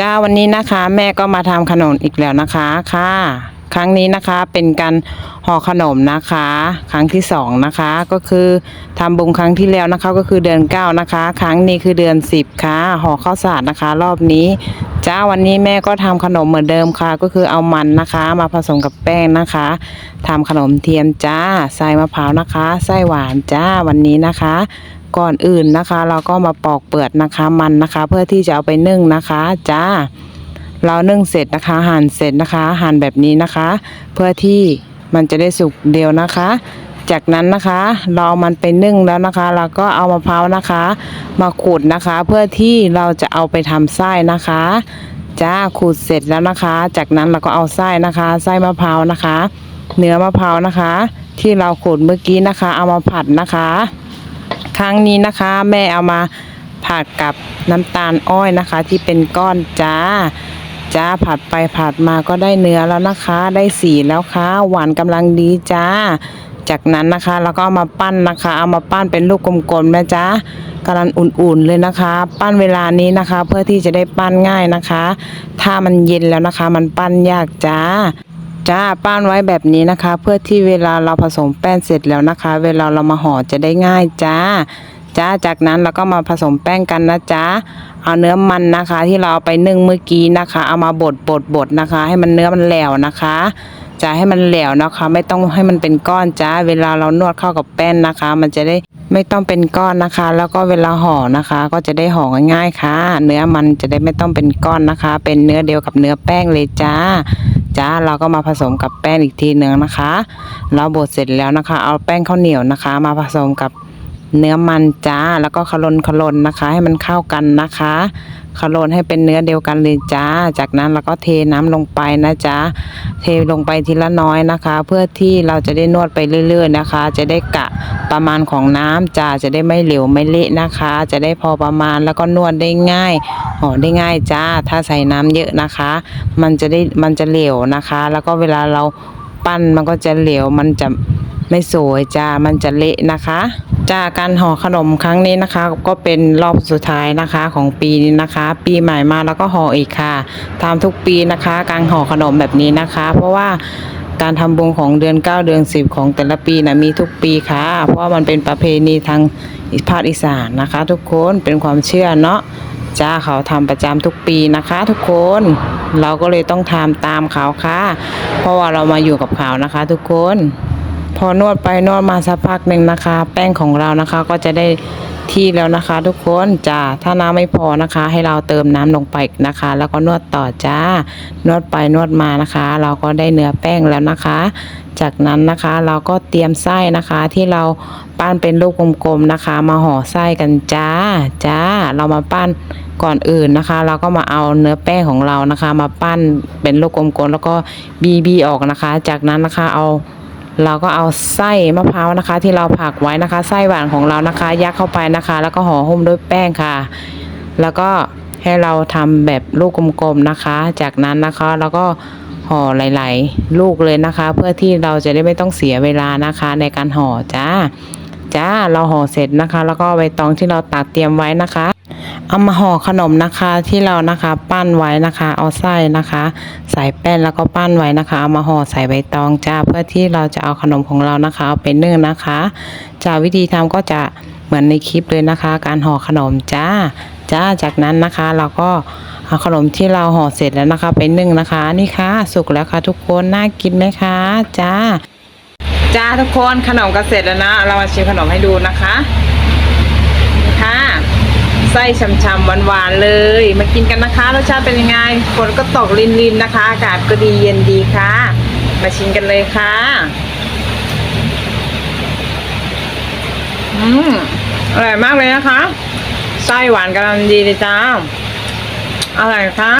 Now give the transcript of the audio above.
จ้าวันนี้นะคะแม่ก็มาทำขนมอีกแล้วนะคะค่ะ ครั้งนี้นะคะเป็นการห่อขนมนะคะ ครั้งที่สองนะคะ ก็คือทำบุญครั้งที่แล้วนะคะ ก็คือเดือนเก้านะคะ ครั้งนี้คือเดือนสิบค่ะห่อข้าวสารนะคะ รอบนี้ จ้าวันนี้แม่ก็ทำขนมเหมือนเดิมค่ะ ก็คือเอามันนะคะ มาผสมกับแป้งนะคะทำขนมเทียมจ้าใส่มะพร้าวนะคะไส้หวานจ้าวันนี้นะคะ ก่อนอื่นนะคะ เราก็มาปอกเปลือกนะคะมันนะคะ เพื่อที่จะเอาไปนึ่งนะคะจ้า เรานึ่งเสร็จนะคะหั่นเสร็จนะคะหั่นแบบนี้นะคะ เพื่อที่มันจะได้สุกเดียวนะคะ จากนั้นนะคะ เราเอามันไปนึ่งแล้วนะคะ เราก็เอามะพร้าวนะคะ มาขูดนะคะ เพื่อที่เราจะเอาไปทำไส้นะคะจ้าขูดเสร็จแล้วนะคะ จากนั้นเราก็เอาไส้นะคะไส้มะพร้าวนะคะ เนื้อมะพร้าวนะคะ ที่เราขูดเมื่อกี้นะคะ เอามาผัดนะคะ ครั้งนี้นะคะ แม่เอามาผัดกับน้ำตาลอ้อยนะคะ ที่เป็นก้อนจ้าจ้าผัดไปผัดมาก็ได้เนื้อแล้วนะคะ ได้สีแล้วค่ะหวานกำลังดีจ้า จากนั้นนะคะเราก็เอามาปั้นนะคะ เอามาปั้นเป็นลูกกลมๆนะจ๊ะกำลังอุ่นๆเลยนะคะ ปั้นเวลานี้นะคะ เพื่อที่จะได้ปั้นง่ายนะคะ ถ้ามันเย็นแล้วนะคะ มันปั้นยากจ้าจ้าปั้นไว้แบบนี้นะคะ เพื่อที่เวลาเราผสมแป้งเสร็จแล้วนะคะ เวลาเรามาห่อจะได้ง่ายจ้าจ้าจากนั้นเราก็มาผสมแป้งกันนะจ๊ะเอาเนื้อมันนะคะ ที่เราเอาไปนึ่งเมื่อกี้นะคะ เอามาบดบดบดนะคะ ให้มันเนื้อมันแหลวนะคะ จะให้มันแหลวนะคะ ไม่ต้องให้มันเป็นก้อนจ้า เวลาเรานวดเข้ากับแป้งนะคะ มันจะได้ไม่ต้องเป็นก้อนนะคะ แล้วก็เวลาห่อนะคะ ก็จะได้ห่อง่ายๆค่ะ เนื้อมันจะได้ไม่ต้องเป็นก้อนนะคะ เป็นเนื้อเดียวกับเนื้อแป้งเลยจ้าจ้าเราก็มาผสมกับแป้งอีกทีหนึ่งนะคะ เราบดเสร็จแล้วนะคะ เอาแป้งข้าวเหนียวนะคะ มาผสมกับ เนื้อมันจ้า แล้วก็ขลนขลนนะคะ ให้มันเข้ากันนะคะขลนให้เป็นเนื้อเดียวกันเลยจ้า จากนั้นเราก็เทน้ำลงไปนะจ๊ะเทลงไปทีละน้อยนะคะ เพื่อที่เราจะได้นวดไปเรื่อย ๆนะคะ จะได้กะประมาณของน้ำจ้าจะได้ไม่เหลวไม่เละนะคะ จะได้พอประมาณแล้วก็นวดได้ง่ายห่อได้ง่ายจ้า ถ้าใส่น้ำเยอะนะคะ มันจะได้มันจะเหลวนะคะ แล้วก็เวลาเราปั้นมันก็จะเหลวมันจะ ไม่สวยจ้ามันจะเละนะคะ จากการห่อขนมครั้งนี้นะคะ ก็เป็นรอบสุดท้ายนะคะของปีนี้นะคะ ปีใหม่มาแล้วก็ห่ออีกค่ะทำทุกปีนะคะ การห่อขนมแบบนี้นะคะ เพราะว่าการทำบุญของเดือน 9 เดือน 10 ของแต่ละปีนะมีทุกปีค่ะ เพราะว่ามันเป็นประเพณีทางภาคอีสานนะคะ ทุกคนเป็นความเชื่อเนาะจ้าเขาทำประจำทุกปีนะคะ ทุกคนเราก็เลยต้องทำตามเขาค่ะ เพราะว่าเรามาอยู่กับเขานะคะ ทุกคน พอนวดไปนวดมาสักพักหนึ่งนะคะ แป้งของเรานะคะก็จะได้ที่แล้วนะคะ ทุกคนจ้าถ้าน้ำไม่พอนะคะ ให้เราเติมน้ำลงไปกนะคะ แล้วก็นวดต่อจ้านวดไปนวดมานะคะ เราก็ได้เนื้อแป้งแล้วนะคะ จากนั้นนะคะเราก็เตรียมไส้นะคะที่เราปั้นเป็นลูกกลมๆนะคะ มาห่อไส้กันจ้าจ้าเรามาปั้นก่อนอื่นนะคะ เราก็มาเอาเนื้อแป้งของเรานะคะ มาปั้นเป็นลูกกลมๆแล้วก็บีบีออกนะคะ จากนั้นนะคะเอา เราก็เอาไส้มะพร้าวนะคะ ที่เราผักไว้นะคะ ไส้หวานของเรานะคะ ยัดเข้าไปนะคะ แล้วก็ห่อหุ้มด้วยแป้งค่ะ แล้วก็ให้เราทำแบบลูกกลมๆนะคะ จากนั้นนะคะเราก็ห่อหลายๆ ลูกเลยนะคะ เพื่อที่เราจะได้ไม่ต้องเสียเวลานะคะ ในการห่อจ้าจ้าเราห่อเสร็จนะคะ แล้วก็ใบตองที่เราตัดเตรียมไว้นะคะ เอามาห่อขนมนะคะที่เรานะคะปั้นไว้นะคะ เอาไส้นะคะ ใส่แป้งแล้วก็ปั้นไว้นะคะ เอามาห่อใส่ใบตองจ้าเพื่อที่เราจะเอาขนมของเรานะคะ เอาไปนึ่งนะคะจ้าวิธีทำก็จะเหมือนในคลิปเลยนะคะ การห่อขนมจ้าจ้าจากนั้นนะคะเราก็เอาขนมที่เราห่อเสร็จแล้วนะคะ ไปนึ่งนะคะ นี่ค่ะ สุกแล้วค่ะทุกคนน่ากินไหมคะจ้าจ้าทุกคนขนมก็เสร็จแล้วนะ เรามาชิมขนมให้ดูนะคะนี่ค่ะ ไส้ช่ำๆหวานๆเลย มากินกันนะคะรสชาติเป็นยังไงฝนก็ตกลินๆนะคะ อากาศก็ดีเย็นดีค่ะ มาชิมกันเลยค่ะ อืมอร่อยมากเลยนะคะ ไส้หวานกำลังดีเลยจ้าอร่อยค่ะ